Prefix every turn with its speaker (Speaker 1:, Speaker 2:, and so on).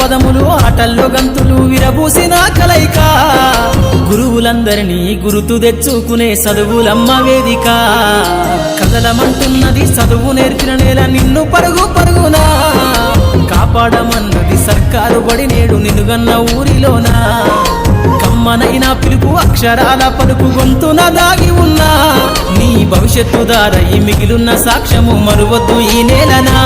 Speaker 1: పదములు ఆటల్లో గంతులు విరబూసిన కలయిక. గురువులందరినీ గురుతు తెచ్చుకునే చదువులమ్మ వేదిక. కదలమంటున్నది చదువు నేర్పిన నేల నిన్ను పరుగు పరుగునా. కాపాడమన్నది సర్కారు బడి నేడు నిన్నుగన్న ఊరిలోనా. కమ్మనైన పిలుపు అక్షరాల పలుకు గొంతున దాగి ఉన్నా. నీ భవిష్యత్తు దారయి మిగిలున్న సాక్ష్యము మరువద్దు ఈ నేలనా?